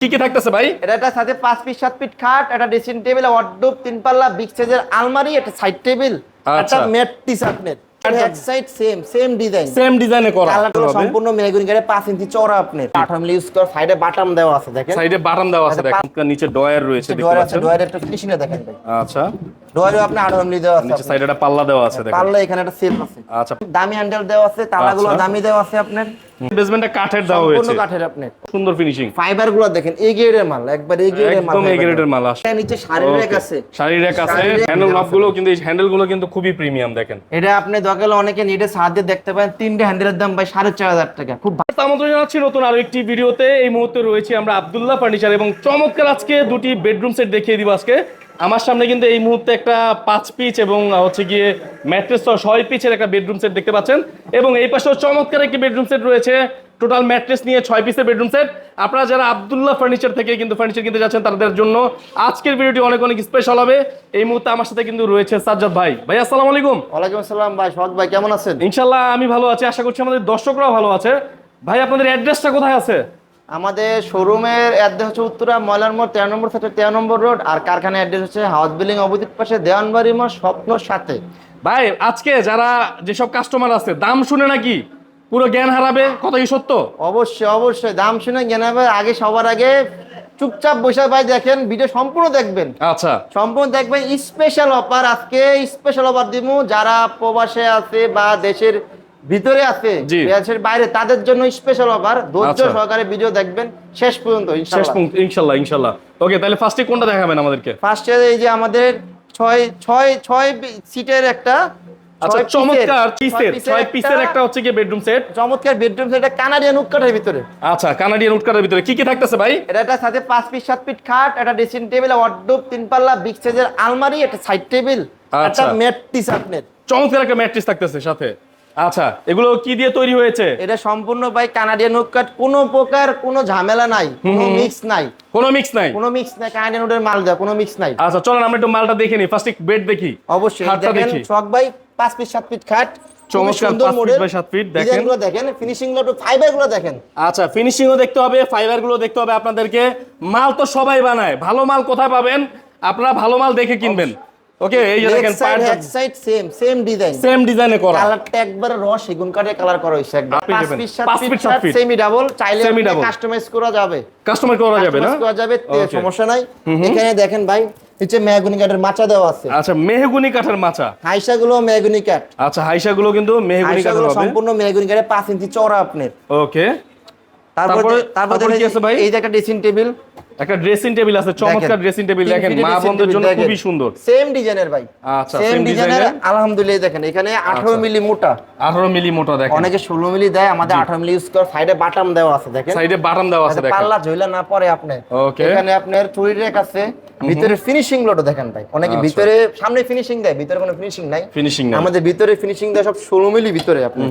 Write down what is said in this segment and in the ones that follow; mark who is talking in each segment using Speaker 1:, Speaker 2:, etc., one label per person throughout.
Speaker 1: কি কি থাকতেছে ভাই?
Speaker 2: এটা একটা সাথে পাঁচ ফিট সাত ফিট খাট একটা ড্রেসিং টেবিল ওয়ার্ডরোব তিন পাল্লা বিগ সাইজের আলমারি একটা সাইড টেবিল
Speaker 1: আচ্ছা।
Speaker 2: একটা ম্যাট পিস আপনার এক side same same design
Speaker 1: same ডিজাইনে করা।
Speaker 2: কালারটা সম্পূর্ণ মেহগুনি ইঞ্চি চওড়া আপনার। আঠারো মিলি ইউজ করে সাইডে বাটাম দেওয়া আছে দেখেন।
Speaker 1: সাইডে বাটন দেওয়া আছে
Speaker 2: আচ্ছা,
Speaker 1: দেখেন। নিচে ডয়ার রয়েছে দেখতে পাচ্ছেন?
Speaker 2: ডোয়ারের একটা ফিনিশিং দেখেন ভাই।
Speaker 1: আচ্ছা।
Speaker 2: ডোয়ারেও আপনি আঠারো মিলি দেওয়া আছে
Speaker 1: নিচে সাইডে একটা পাল্লা দেওয়া আছে দেখেন।
Speaker 2: পাল্লা এখানে একটা সেলফ আছে।
Speaker 1: আচ্ছা।
Speaker 2: দামি হ্যান্ডেল দেওয়া আছে তালাগুলো
Speaker 1: আচ্ছা।
Speaker 2: দামি দেওয়া আছে আপনার।
Speaker 1: বেসমেন্টে কাঠের দেওয়া
Speaker 2: সম্পূর্ণ কাঠের আপনার
Speaker 1: সুন্দর ফিনিশিং
Speaker 2: ফাইবারগুলো দেখেন এই গ্রেডের মাল একবার এই গ্রেডের মাল
Speaker 1: একদম এই গ্রেডের মাল
Speaker 2: এটা নিচে আছে।
Speaker 1: আছে। হ্যান্ডেল নবগুলো কিন্তু এই হ্যান্ডেলগুলো কিন্তু খুবই প্রিমিয়াম দেখেন।
Speaker 2: এটা আপনি দরকার অনেকে নেটে সাহায্যে দেখতে পারেন তিনটে হ্যান্ডেলের দাম ভাই সাড়ে চার হাজার টাকা। খুব ভালো।
Speaker 1: আমন্ত্রণ জানাচ্ছি নতুন আরও একটি ভিডিওতে। এই মুহূর্তে রয়েছি আমরা আব্দুল্লাহ ফার্নিচার এবং চমৎকার আজকে দুটি বেডরুম সেট দেখিয়ে দিব আজকে। আমার সামনে কিন্তু এই মুহূর্তে একটা পাঁচ পিচ এবং হচ্ছে গিয়ে ম্যাট্রেস সহ ছয় পিচের একটা বেডরুম সেট দেখতে পাচ্ছেন। এবং এই পাশেও চমৎকার একটি বেডরুম সেট রয়েছে। টোটাল ম্যাট্রেস নিয়ে ছয় পিসের বেডরুম সেট। আপনারা যারা আবদুল্লাহ ফার্নিচার থেকে কিন্তু ফার্নিচার কিনতে যাচ্ছেন তাদের জন্য আজকের ভিডিওটি অনেক অনেক স্পেশাল হবে। এই মুহূর্তে আমার সাথে কিন্তু রয়েছে সাজ্জাদ ভাই। ভাই আসসালামু আলাইকুম।
Speaker 2: ওয়ালাইকুম আসসালাম ভাই সৎ ভাই কেমন আছেন?
Speaker 1: ইনশাল্লাহ আমি ভালো আছি। আশা করছি আমাদের দর্শকরাও ভালো আছে। ভাই আপনাদের অ্যাড্রেসটা কোথায় আছে?
Speaker 2: আমাদের শোরুমের অ্যাড্রেস হচ্ছে উত্তরা ময়লার মোড় তেরো নম্বর সেক্টর তেরো নম্বর রোড। আর কারখানা অ্যাড্রেস হচ্ছে হাউস বিল্ডিং অপোজিট পাশে দেওয়ানবাড়ি মোড় স্বপ্নর সাথে।
Speaker 1: ভাই আজকে যারা যেসব কাস্টমার আছে দাম শুনে নাকি পুরো জ্ঞান হারাবে? কথা কি সত্য?
Speaker 2: অবশ্যই অবশ্যই। দাম শুনে জানাবে আগে সবার আগে চুপচাপ বসে ভাই দেখেন ভিডিও সম্পূর্ণ দেখবেন।
Speaker 1: আচ্ছা।
Speaker 2: সম্পূর্ণ দেখবেন। স্পেশাল অফার আজকে স্পেশাল অফার দিব যারা প্রবাসে আছে বা দেশের ভিতরে আছে। দেশের বাইরে তাদের জন্য স্পেশাল অফার ধৈর্য
Speaker 1: আচ্ছা।
Speaker 2: সহকারে ভিডিও দেখবেন। শেষ পর্যন্ত
Speaker 1: শেষ
Speaker 2: ইনশাআল্লাহ
Speaker 1: পর্যন্ত ইনশাল্লাহ ইনশাল্লাহ। ওকে তাহলে ফার্স্টে কোনটা দেখাবেন আমাদেরকে?
Speaker 2: ফার্স্টে এই যে আমাদের ছয় ছয় ছয় সিটের একটা
Speaker 1: আচ্ছা চমৎকার পিসের ছয় পিসের একটা হচ্ছে কি বেডরুম সেট
Speaker 2: চমৎকার বেডরুম সেটা কানাডিয়ান উৎকাঠের ভিতরে।
Speaker 1: আচ্ছা কানাডিয়ান উটকারের ভিতরে। কি কি থাকতেছে ভাই?
Speaker 2: এটা একটা সাথে পাঁচ ফিট সাত ফিট খাট একটা ড্রেসিং টেবিল ওয়ার্ডরোব তিন পাল্লা বিগ সাইজের আলমারি একটা সাইড টেবিল একটা
Speaker 1: আচ্ছা।
Speaker 2: ম্যাট পিস আপনার।
Speaker 1: চমৎকার একটা ম্যাট্রিক্স থাকতেছে সাথে। আচ্ছা এগুলো কি দিয়ে তৈরি হয়েছে?
Speaker 2: এটা সম্পূর্ণ ভাই কানাডিয়ান উৎকাট কোনো প্রকার কোনো ঝামেলা নাই কোনো মিক্স নাই।
Speaker 1: কোনো মিক্স নাই?
Speaker 2: কোনো মিক্স নাই কানাডিয়ান উডের মাল দেওয়া কোনো মিক্স নাই।
Speaker 1: আচ্ছা চলেন আমরা একটু মালটা দেখে নিই। ফার্স্টে বেড দেখি।
Speaker 2: অবশ্যই
Speaker 1: খাটটা
Speaker 2: দেখেন
Speaker 1: দেখি।
Speaker 2: শখ ভাই পাঁচ ফিট সাত ফিট খাট।
Speaker 1: চমৎকার
Speaker 2: সুন্দর
Speaker 1: পাঁচ feet
Speaker 2: model।
Speaker 1: by সাত feet, দেখেন।
Speaker 2: গুলো দেখেন ফিনিশিংগুলো ফাইবারগুলো দেখেন।
Speaker 1: আচ্ছা ফিনিশিংও দেখতে হবে ফাইবারগুলো দেখতে হবে আপনাদেরকে। মাল তো সবাই বানায় ভালো মাল কোথায় পাবেন? আপনারা ভালো মাল দেখে কিনবেন। ওকে এই যে দেখেন
Speaker 2: leg side side same same design
Speaker 1: same ডিজাইনে করা।
Speaker 2: কালারটা একবার র সেগুন কাঠে কালার করা একদম পাঁচ পিস পিস। সেমি ডাবল চাইলে। কাস্টমাইজ করা যাবে।
Speaker 1: কাস্টমার করা যাবে না?
Speaker 2: করা যাবে সমস্যা নাই। এখানে দেখেন ভাই নিচে মেহগুনি কাঠের মাচা দেওয়া আছে।
Speaker 1: আচ্ছা মেহগুনি কাঠের মাচা।
Speaker 2: হাইসা গুলো মেহগুনি কাঠ।
Speaker 1: আচ্ছা হাইসা গুলো কিন্তু মেহগুনি কাঠের হবে।
Speaker 2: সম্পূর্ণ মেহগুনি কাঠের পাঁচ ইঞ্চি চওড়া আপনার।
Speaker 1: ওকে
Speaker 2: তারপরে
Speaker 1: তারপরে-
Speaker 2: তারপরে
Speaker 1: তারপরে কি আছে ভাই?
Speaker 2: এই যে একটা ড্রেসিং টেবিল
Speaker 1: একটা ড্রেসিং টেবিল আছে চমৎকার ড্রেসিং টেবিল দেখেন মা বোনদের জন্য খুবই সুন্দর।
Speaker 2: সেম ডিজাইনের ভাই।
Speaker 1: আচ্ছা,
Speaker 2: সেম ডিজাইনের। আলহামদুলিল্লাহ দেখেন। এখানে 18
Speaker 1: আচ্ছা।
Speaker 2: মিলি মোটা।
Speaker 1: আঠারো মিলি মোটা দেখেন।
Speaker 2: অনেকে 16 মিলি দেয় আমাদের 18 মিলি ইউজ করে সাইডে বাটাম দেওয়া আছে দেখেন।
Speaker 1: সাইডে বাটন দেওয়া আছে দেখেন।
Speaker 2: পাল্লা ঝইলা না পড়ে আপনি. এখানে আপনার চুরি রেক আছে ভিতরে ফিনিশিং লোটো দেখেন ভাই। অনেকে
Speaker 1: আচ্ছা।
Speaker 2: ভিতরে সামনে ফিনিশিং দেয় ভিতরে কোনো ফিনিশিং নাই।
Speaker 1: ফিনিশিং না
Speaker 2: আমাদের ভিতরে ফিনিশিং দেয় সব 16 মিলি ভিতরে আপনি।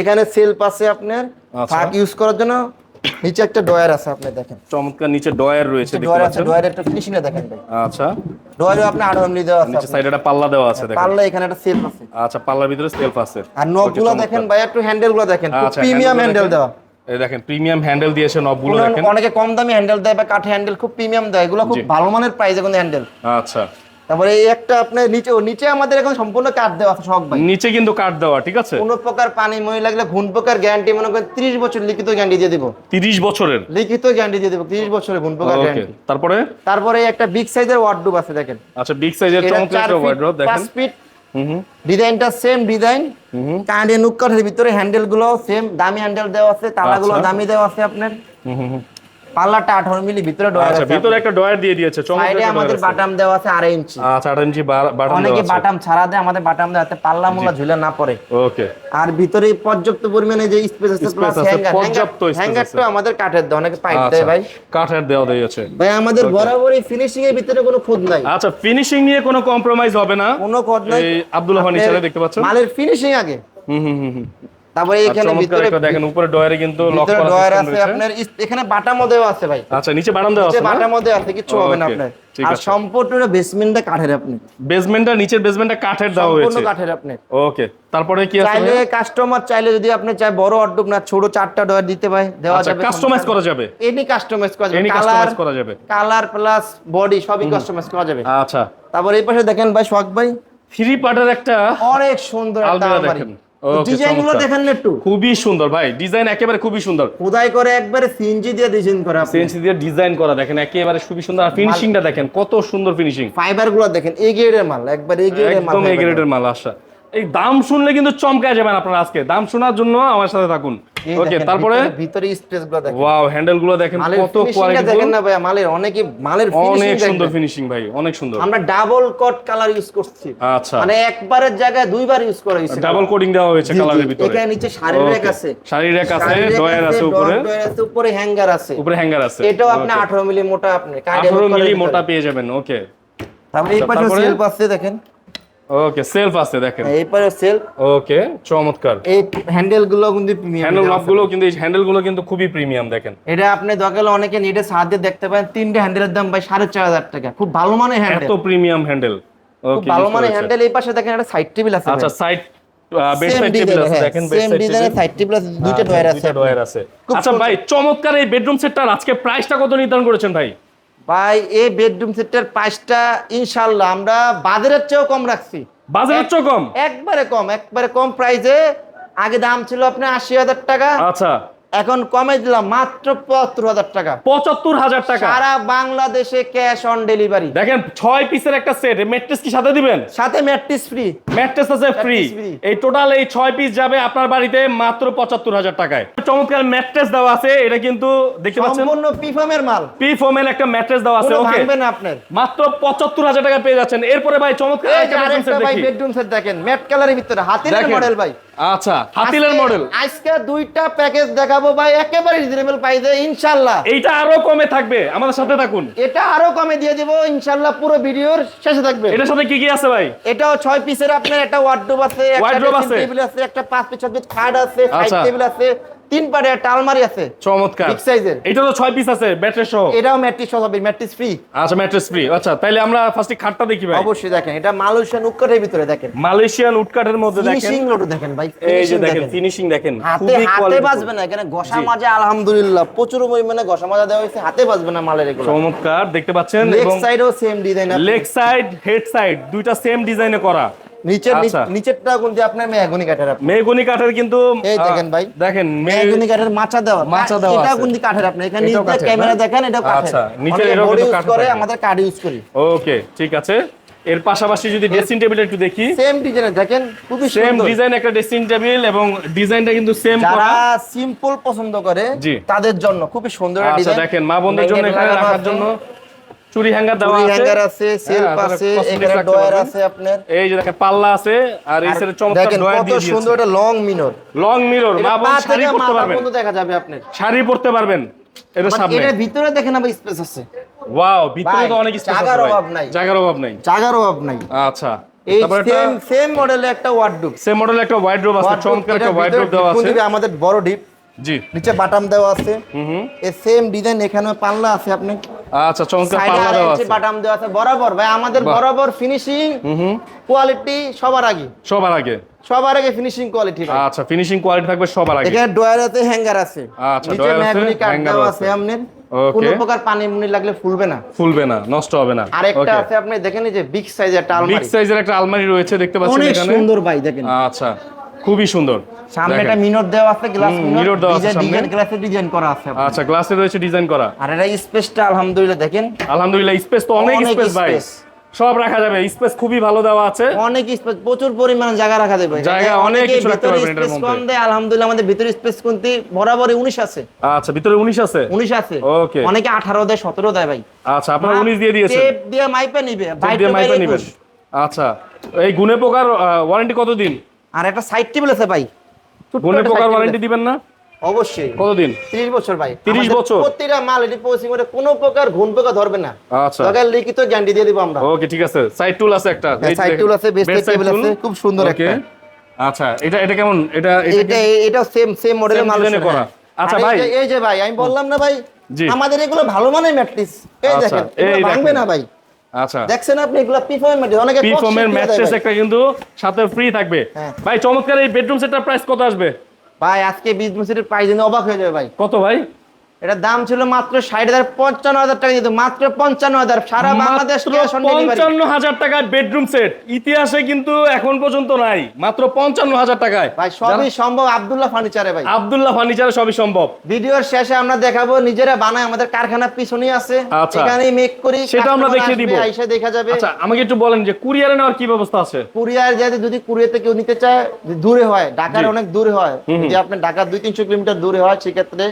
Speaker 2: এখানে সেলফ আছে আপনার
Speaker 1: আচ্ছা।
Speaker 2: ফাঁক ইউজ করার জন্য নিচে একটা ডয়ার আছে আপনি দেখেন।
Speaker 1: চমৎকার নিচে ডয়ার রয়েছে দেখতে
Speaker 2: ডয়ার আছে ডয়ারের একটা ফিনিশিং দেখেন ভাই।
Speaker 1: আচ্ছা।
Speaker 2: ডয়ারে আপনি 18 মিলি দেওয়া আছে
Speaker 1: নিচে সাইডে একটা পাল্লা দেওয়া আছে দেখেন।
Speaker 2: পাল্লা এখানে একটা সেলফ আছে।
Speaker 1: আচ্ছা পাল্লার ভিতরে সেলফ আছে।
Speaker 2: আর নবগুলো দেখেন ভাই একটু হ্যান্ডেলগুলো দেখেন
Speaker 1: আচ্ছা
Speaker 2: প্রিমিয়াম হ্যান্ডেল
Speaker 1: দেখেন।
Speaker 2: দেওয়া।
Speaker 1: এই দেখেন প্রিমিয়াম হ্যান্ডেল দিয়েছে নবগুলো দেখেন।
Speaker 2: অনেকে কম দামি হ্যান্ডেল দেয় বা কাঠে হ্যান্ডেল খুব প্রিমিয়াম দেয় এগুলো খুব ভালো মানের প্রাইসে কিন্তু হ্যান্ডেল
Speaker 1: আচ্ছা।
Speaker 2: তারপরে এই একটা আপনার নিচে নিচে আমাদের এখন সম্পূর্ণ কাঠ দেওয়া আছে সব ভাই।
Speaker 1: নিচে কিন্তু কাঠ দেওয়া ঠিক আছে?
Speaker 2: কোনো প্রকার পানি মই লাগলে ঘুন পোকার গ্যারান্টি মনে করেন 30 বছর লিখিত গ্যারান্টি দিয়ে দিব।
Speaker 1: তিরিশ বছরের?
Speaker 2: লিখিত গ্যারান্টি দিয়ে দিব 30 বছরের ঘুন
Speaker 1: ওকে
Speaker 2: গ্যারান্টি
Speaker 1: তারপরে?
Speaker 2: তারপরে একটা বিগ সাইজের ওয়ার্ডরোব আছে দেখেন।
Speaker 1: আচ্ছা বিগ সাইজের চমৎকার
Speaker 2: 4
Speaker 1: একটা
Speaker 2: ফিট
Speaker 1: ওয়ার্ড্রপ দেখেন।
Speaker 2: 5 ফিট ডিজাইনটা সেম ডিজাইন কাঁড়ে নুক কাঠের ভিতরে হ্যান্ডেলগুলো সেম দামি হ্যান্ডেল দেওয়া আছে তালা
Speaker 1: গুলো
Speaker 2: দামি দেওয়া আছে আপনার। পাল্লাটা 18 মিলি ভিতরে ডয়ার
Speaker 1: আচ্ছা
Speaker 2: আছে
Speaker 1: ভিতরে একটা ডয়ার দিয়ে দিয়েছে
Speaker 2: সাইডে আমাদের বাটাম দেওয়া আছে ইঞ্চি।
Speaker 1: আচ্ছা ইঞ্চি বাটন
Speaker 2: অনেকে বাটাম ছাড়া দেয় আমাদের বাটাম দেওয়া আছে পাল্লা মোলা ঝুলে না পড়ে।
Speaker 1: ওকে।
Speaker 2: আর ভিতরে পর্যাপ্ত পরিমাণে যে স্পেস আছে প্লাস হ্যাঙ্গার
Speaker 1: পর্যাপ্ত
Speaker 2: হ্যাঙ্গারটা আমাদের কাঠের দেয় অনেকে পাইপ
Speaker 1: আচ্ছা
Speaker 2: দেয় ভাই।
Speaker 1: কাঠের দেওয়া দিয়েছে
Speaker 2: ভাই আমাদের বরাবরই ফিনিশিং এর ভিতরে কোনো খুদ নাই।
Speaker 1: আচ্ছা ফিনিশিং নিয়ে কোনো কম্প্রোমাইজ হবে না।
Speaker 2: কোনো খুদ নাই।
Speaker 1: এই আব্দুল্লাহ
Speaker 2: আপনার
Speaker 1: দেখতে পাচ্ছেন?
Speaker 2: মালের ফিনিশিং আগে।
Speaker 1: হুম হুম হুম।
Speaker 2: তারপরে এখানে ভিতরে
Speaker 1: দেখেন উপরে ডয়ারে কিন্তু লক করা
Speaker 2: আছে আপনার এখানে বাটা মধ্যেও আছে ভাই।
Speaker 1: আচ্ছা নিচে বারান্দা আছে
Speaker 2: মধ্যে আছে কিছু হবে না আপনার। আর সম্পূর্ণ বেসমেন্টটা কাঠের আপনি।
Speaker 1: বেসমেন্টটা নিচের বেসমেন্টটা কাঠের দেওয়া
Speaker 2: সম্পূর্ণ কাঠের আপনি।
Speaker 1: ওকে তারপরে কি আছে
Speaker 2: চাইলে কাস্টমার চাইলে যদি আপনি চাই বড় অর্ডুক না ছোট চারটা ডয়ার দিতে পারে দেওয়া
Speaker 1: আচ্ছা
Speaker 2: যাবে
Speaker 1: কাস্টমাইজ করা যাবে?
Speaker 2: এনি কাস্টমাইজ করা যাবে।
Speaker 1: কাস্টমাইজ করা যাবে?
Speaker 2: কালার প্লাস বডি সবই কাস্টমাইজ করা যাবে।
Speaker 1: আচ্ছা।
Speaker 2: তারপর এই পাশে দেখেন ভাই শখ ভাই।
Speaker 1: থ্রি পার্টের একটা
Speaker 2: অনেক সুন্দর একটা
Speaker 1: আলমিরা
Speaker 2: আলমারি
Speaker 1: দেখেন।
Speaker 2: একটু।
Speaker 1: খুবই সুন্দর ভাই ডিজাইন একেবারে খুবই সুন্দর।
Speaker 2: খোদাই করে একবারে সিএনজি দিয়ে ডিজাইন করা
Speaker 1: সিএনজি দিয়ে ডিজাইন করা দেখেন একেবারে খুবই সুন্দর। আর ফিনিশিংটা দেখেন কত সুন্দর ফিনিশিং
Speaker 2: ফাইবারগুলো দেখেন এ গ্রেডের মাল একবার এ গ্রেডের মাল
Speaker 1: একদম এই গ্রেডের মাল আশা এই দাম শুনলে কিন্তু চমকায় যাবেন আপনারা আজকে। দাম শোনার জন্য আমার সাথে থাকুন। ওকে তারপরে?
Speaker 2: ভিতরে- স্পেসগুলো দেখেন।
Speaker 1: ওয়াও হ্যান্ডেলগুলো দেখেন কত কোয়ালিটি
Speaker 2: দেখেন না ভাই মালের অনেকে মালের
Speaker 1: অনেক সুন্দর ফিনিশিং ভাই অনেক সুন্দর।
Speaker 2: আমরা ডাবল কট কালার ইউজ করছি।
Speaker 1: আচ্ছা।
Speaker 2: মানে একবারের জায়গায় দুইবার ইউজ করা হয়েছে।
Speaker 1: ডাবল কোডিং দেওয়া হয়েছে। কালারের ভিতরে।
Speaker 2: এখানে নিচে শাড়ির রেক আছে।
Speaker 1: শাড়ির রেক আছে ডয়ার আছে উপরে।
Speaker 2: ডয়ার আছে উপরে হ্যাঙ্গার আছে।
Speaker 1: উপরে হ্যাঙ্গার আছে।
Speaker 2: এটাও আপনি 18 মিলি মোটা আপনি
Speaker 1: 18 মিলি মোটা পেয়ে যাবেন ওকে
Speaker 2: তারপরে এই পাশে সেলফ আছে দেখেন।
Speaker 1: ওকে সেলফ আছে দেখেন।
Speaker 2: এই পাশে সেলফ
Speaker 1: ওকে চমৎকার।
Speaker 2: এই হ্যান্ডেলগুলো কিন্তু প্রিমিয়াম
Speaker 1: হ্যান্ডেল মাপগুলো কিন্তু এই হ্যান্ডেলগুলো কিন্তু খুবই প্রিমিয়াম দেখেন।
Speaker 2: এটা আপনি দরকার অনেকে নিটে সাহায্যে দেখতে পারেন। তিনটে হ্যান্ডেলের দাম ভাই সাড়ে চার হাজার টাকা। খুব ভালো মানের হ্যান্ডেল
Speaker 1: এত প্রিমিয়াম হ্যান্ডেল
Speaker 2: খুব ভালো মানের হ্যান্ডেল এই পাশে দেখেন একটা সাইড টেবিল আছে
Speaker 1: আচ্ছা সাইড
Speaker 2: হ্যাঁ খুব
Speaker 1: আচ্ছা ভাই চমৎকার এই বেডরুম সেটটার আজকে প্রাইসটা কত নির্ধারণ করেছেন ভাই?
Speaker 2: ভাই এই বেডরুম সেটের প্রাইসটা ইনশাল্লাহ আমরা বাজারের চেয়েও কম রাখছি।
Speaker 1: বাজারের চেয়েও কম?
Speaker 2: একবারে কম একবারে কম প্রাইসে আগে দাম ছিল আপনার আশি হাজার টাকা।
Speaker 1: আচ্ছা।
Speaker 2: এখন কমে দিলাম মাত্র পঁচাত্তর হাজার টাকা।
Speaker 1: পঁচাত্তর হাজার টাকা।
Speaker 2: সারা বাংলাদেশে ক্যাশ অন ডেলিভারি
Speaker 1: দেখেন ছয় পিসের একটা সেট ম্যাট্রেস কি সাথে দিবেন?
Speaker 2: সাথে ম্যাট্রিক্স ফ্রি
Speaker 1: ম্যাট্রেস আছে ফ্রি এই টোটাল এই ছয় পিস যাবে আপনার বাড়িতে মাত্র পঁচাত্তর হাজার টাকায়। চমৎকার ম্যাট্রেস দেওয়া আছে এটা কিন্তু দেখতে পাচ্ছেন।
Speaker 2: সম্পূর্ণ পিফামের মাল।
Speaker 1: পি ফোমের একটা ম্যাট্রেস দেওয়া আছে ওকে
Speaker 2: ভাঙবে না আপনার।
Speaker 1: মাত্র পঁচাত্তর হাজার টাকা পেয়ে যাচ্ছেন। এরপরে ভাই চমৎকার একটা।
Speaker 2: বেডরুম সেট দেখেন ম্যাট কালারের ভিতরে হাতির। মডেল ভাই।
Speaker 1: আচ্ছা হাতিলের মডেল
Speaker 2: আজকে দুইটা প্যাকেজ দেখাবো ভাই একেবারে রিজনেবল প্রাইসে ইনশাআল্লাহ
Speaker 1: এটা আরও কমে থাকবে আমাদের সাথে থাকুন।
Speaker 2: এটা আরও কমে দিয়ে দেব ইনশাআল্লাহ পুরো ভিডিওর শেষে থাকবে।
Speaker 1: এটার সাথে কি কি আছে ভাই?
Speaker 2: এটাও ছয় পিসের আপনার একটা ওয়ার্ডরোব আছে একটা
Speaker 1: আছে?
Speaker 2: টেবিল আছে একটা পাঁচ পিসের ছয় পিস খাট আছে সাইড
Speaker 1: আচ্ছা।
Speaker 2: টেবিল আছে তিন পারে একটা আলমারি আছে।
Speaker 1: চমৎকার।
Speaker 2: Size এর।
Speaker 1: এটা তো ছয় পিস আছে ব্যাটারি সহ।
Speaker 2: এটাও ম্যাট্রিক্স হবে ম্যাট্রিক্স ফ্রি
Speaker 1: আচ্ছা ম্যাট্রেস ফ্রি আচ্ছা তাইলে আমরা ফার্স্টে খাটটা দেখি ভাই।
Speaker 2: অবশ্যই দেখেন এটা মালয়েশিয়ান উৎকটের ভিতরে দেখেন।
Speaker 1: মালয়েশিয়ান উডকাটের মধ্যে দেখেন।
Speaker 2: ফিনিশিং লোড দেখেন ভাই
Speaker 1: এই যে দেখেন ফিনিশিং দেখেন
Speaker 2: হাতে হাতে বাজবে না এখানে ঘষা
Speaker 1: জি।
Speaker 2: মাজা আলহামদুলিল্লাহ প্রচুর পরিমাণে ঘষা মাজা দেওয়া হয়েছে হাতে বাজবে না মালের এগুলো।
Speaker 1: চমৎকার দেখতে পাচ্ছেন
Speaker 2: লেগ সাইডও same design
Speaker 1: leg side head side দুইটা সেম ডিজাইনে করা।
Speaker 2: নিচের
Speaker 1: আচ্ছা।
Speaker 2: নিচেরটা কিন্তু আপনার মেহগনি কাঠের
Speaker 1: কাঠের কিন্তু
Speaker 2: এই দেখেন ভাই।
Speaker 1: দেখেন
Speaker 2: মেহগনি কাঠের মাচা দেওয়া।
Speaker 1: মাচা দেওয়া
Speaker 2: এটা। কিন্তু কাঠের আপনি। এখানে নিচে ক্যামেরা দেখেন কাঠের।
Speaker 1: আচ্ছা, কিন্তু
Speaker 2: use
Speaker 1: কাঠের
Speaker 2: করে আমাদের কাঠ ইউজ করি।
Speaker 1: ওকে ঠিক আছে। এর পাশাপাশি যদি ড্রেসিং টেবিল একটু দেখি।
Speaker 2: সেম দেখেন খুবই
Speaker 1: সেম ডিজাইন একটা ড্রেসিং টেবিল এবং ডিজাইনটা কিন্তু সেম
Speaker 2: যারা সিম্পল পছন্দ করে। তাদের জন্য খুবই সুন্দর একটা
Speaker 1: আচ্ছা
Speaker 2: ডিজাইন
Speaker 1: দেখেন মা বোনদের জন্য এখানে রাখার জন্য। চুরি হ্যাঙ্গার দেওয়া আছে।
Speaker 2: হ্যাঙ্গার আছে সেলফ
Speaker 1: হ্যাঁ,
Speaker 2: আছে এখানে ডয়ার আছে আপনার।
Speaker 1: এই যে দেখেন পাল্লা আছে আর এই সাইডে চমৎকার
Speaker 2: দেখেন
Speaker 1: ডয়ার দিয়ে
Speaker 2: সুন্দর একটা লং
Speaker 1: লং মিরর মা বোন শাড়ি পরতে পারবেন।
Speaker 2: দেখা যাবে
Speaker 1: শাড়ি পরতে পারবেন এর
Speaker 2: আবার
Speaker 1: সামনে।
Speaker 2: ভিতরে দেখেন আবার স্পেস আছে।
Speaker 1: ওয়াও ভিতরে তো অনেক স্পেস আছে
Speaker 2: জায়গার অভাব নাই।
Speaker 1: জায়গার অভাব নাই।
Speaker 2: জায়গার অভাব নাই।
Speaker 1: আচ্ছা
Speaker 2: এই সেম সেম মডেলের একটা ওয়ার্ডরোব
Speaker 1: সেম মডেল একটা ওয়াইড্রোব আছে চমৎকার একটা ওয়াইড্রোব দেওয়া আছে।
Speaker 2: আমাদের বড় ডিপ
Speaker 1: জি।
Speaker 2: নিচে বাটাম দেওয়া আছে।
Speaker 1: হুম হুম।
Speaker 2: এই সেম ডিজাইন এখানে পাল্লা আছে আপনি
Speaker 1: আচ্ছা চমৎকার পাল্লা দেওয়া আছে।
Speaker 2: বাটাম দেওয়া আছে বরাবর। ভাই আমাদের বরাবর ফিনিশিং কোয়ালিটি সবার আগে।
Speaker 1: সবার আগে?
Speaker 2: সবার আগে ফিনিশিং কোয়ালিটি ভাই।
Speaker 1: আচ্ছা ফিনিশিং কোয়ালিটি থাকবে সবার আগে।
Speaker 2: এখানে ডয়ার আছে হ্যাঙ্গার আছে।
Speaker 1: আচ্ছা, ডয়ার আছে,
Speaker 2: দেওয়া
Speaker 1: আছে।
Speaker 2: আছে আপনার। কোনো প্রকার পানি মুনি লাগলে ফুলবে না।
Speaker 1: ফুলবে না নষ্ট হবে না।
Speaker 2: আরেকটা. আছে আপনি দেখেন যে বিগ সাইজ একটা
Speaker 1: বিগ
Speaker 2: আলমারি।
Speaker 1: সাইজের একটা আলমারি রয়েছে দেখতে পাচ্ছেন
Speaker 2: অনেক সুন্দর ভাই দেখেন।
Speaker 1: আচ্ছা। খুবই সুন্দর।
Speaker 2: সামনে একটা দেওয়া আছে গ্লাস
Speaker 1: দেওয়া আছে
Speaker 2: ডিজাইন
Speaker 1: সামনে।
Speaker 2: ডিজাইন গ্লাসে ডিজাইন করা আছে
Speaker 1: আচ্ছা গ্লাসে রয়েছে ডিজাইন করা।
Speaker 2: আর এটা স্পেসটা আলহামদুলিল্লাহ দেখেন।
Speaker 1: আলহামদুলিল্লাহ স্পেস তো অনেক স্পেস ভাই। সব রাখা যাবে স্পেস খুবই ভালো দেওয়া আছে।
Speaker 2: অনেক স্পেস প্রচুর পরিমাণে জায়গা রাখা যাবে।
Speaker 1: জায়গা অনেক কিছু রাখতে পারবেন এটার মধ্যে।
Speaker 2: কম দেয়। আলহামদুলিল্লাহ আমাদের ভিতরে স্পেস কোনটি? বরাবরই 19 আছে।
Speaker 1: আচ্ছা ভিতরে উনিশ আছে?
Speaker 2: 19 আছে।
Speaker 1: Okay.
Speaker 2: অনেকে 18 দেয় 17 দেয় ভাই।
Speaker 1: আচ্ছা আপনারা উনিশ দিয়ে দিয়েছেন।
Speaker 2: টেপ দিয়ে মাইপে নিবে। বাইরে
Speaker 1: দিয়ে মাইপা
Speaker 2: বাইরে
Speaker 1: নেবেন।
Speaker 2: 21
Speaker 1: আচ্ছা এই গুনে পোকার ওয়ারেন্টি কতদিন?
Speaker 2: আর একটা সাইড টেবিল আছে ভাই।
Speaker 1: গুনে পোকার ওয়ারেন্টি দিবেন না?
Speaker 2: অবশ্যই।
Speaker 1: কতদিন?
Speaker 2: 30 বছর ভাই।
Speaker 1: 30 বছর?
Speaker 2: প্রতিটা মাল এটি পৌঁছে মানে কোনো প্রকার ঘুণ পোকা ধরবে না।
Speaker 1: আচ্ছা।
Speaker 2: দরকার লিখিত গ্যারান্টি দিয়ে দিব আমরা।
Speaker 1: ওকে ঠিক আছে। সাইড টুল আছে একটা।
Speaker 2: হ্যাঁ,
Speaker 1: এই যে
Speaker 2: side
Speaker 1: দেখেন।
Speaker 2: tool আছে, table
Speaker 1: tool।
Speaker 2: আছে, খুব সুন্দর একটা।
Speaker 1: আচ্ছা এটা এটা কেমন? এটা এটা
Speaker 2: এটা সেম সেম মডেলের মাল
Speaker 1: করা। আচ্ছা ভাই।
Speaker 2: এই যে ভাই আমি বললাম না ভাই আমাদের এগুলো ভালো মানের ম্যাট্রিক্স এই
Speaker 1: আচ্ছা,
Speaker 2: দেখেন ভাঙবে না ভাই।
Speaker 1: আচ্ছা
Speaker 2: দেখছেন আপনি এগুলা পিফোমের ম্যাট্রেস অনেকে
Speaker 1: পি
Speaker 2: কষ্ট
Speaker 1: ফোমের
Speaker 2: দিয়ে দেয়
Speaker 1: ম্যাট্রেস। একটা কিন্তু সাথে ফ্রি থাকবে
Speaker 2: হ্যাঁ।
Speaker 1: ভাই চমৎকার এই বেডরুম সেটটার প্রাইস কত আসবে
Speaker 2: ভাই আজকে বিজনেস সেটের প্রাইস জেনে অবাক হয়ে যাবে ভাই
Speaker 1: কত ভাই
Speaker 2: এটার দাম ছিল মাত্র ষাট হাজার পঞ্চান্ন হাজার টাকা দিত মাত্র পঞ্চান্ন হাজার সারা বাংলাদেশ।
Speaker 1: পঞ্চান্ন হাজার টাকায় বেডরুম সেট ইতিহাসে কিন্তু এখন পর্যন্ত নাই মাত্র পঞ্চান্ন হাজার টাকায়
Speaker 2: ভাই সবই সম্ভব আব্দুল্লাহ ফার্নিচারে ভাই
Speaker 1: আবদুল্লাহ ফার্নিচারে সবই সম্ভব
Speaker 2: ভিডিওর শেষে আমরা দেখাবো নিজেরা বানায় আমাদের কারখানার পিছনে আছে
Speaker 1: আচ্ছা।
Speaker 2: এখানেই মেক করি
Speaker 1: সেটা আমরা দেখিয়ে দিব।
Speaker 2: আইসা দেখা যাবে
Speaker 1: আচ্ছা আমাকে একটু বলেন যে কুরিয়ারে নেওয়ার কি ব্যবস্থা আছে
Speaker 2: কুরিয়ার যাতে যদি কুরিয়াতে কেউ নিতে চায় দূরে হয় ঢাকার অনেক দূরে হয়। যদি আপনি ঢাকার দুই তিনশো কিলোমিটার দূরে হয় সেক্ষেত্রে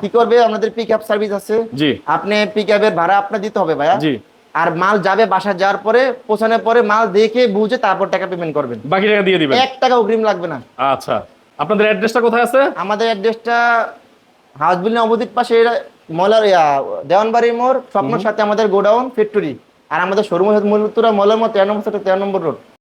Speaker 2: কি করবে আমাদের পিক আপ সার্ভিস আছে।
Speaker 1: জি।
Speaker 2: আপনি পিক আপের ভাড়া আপনার দিতে হবে ভাইয়া।
Speaker 1: জি।
Speaker 2: আর মাল যাবে বাসা যাওয়ার পরে পৌঁছানোর পরে মাল দেখে বুঝে তারপর টাকা পেমেন্ট করবেন।
Speaker 1: বাকি টাকা দিয়ে দিবেন?
Speaker 2: এক টাকা অগ্রিম লাগবে না।
Speaker 1: আচ্ছা। আপনাদের অ্যাড্রেসটা কোথায় আছে?
Speaker 2: আমাদের অ্যাড্রেসটা হাউস বিল্ডিং অপোজিট পাশে মলার দেওয়ানবাড়ির মোড় স্বপ্নের সাথে আমাদের গোডাউন ফ্যাক্টরি। আর আমাদের শোরুম হচ্ছে মূল উত্তরা মলের মতো তেরো নম্বর তেরো নম্বর রোড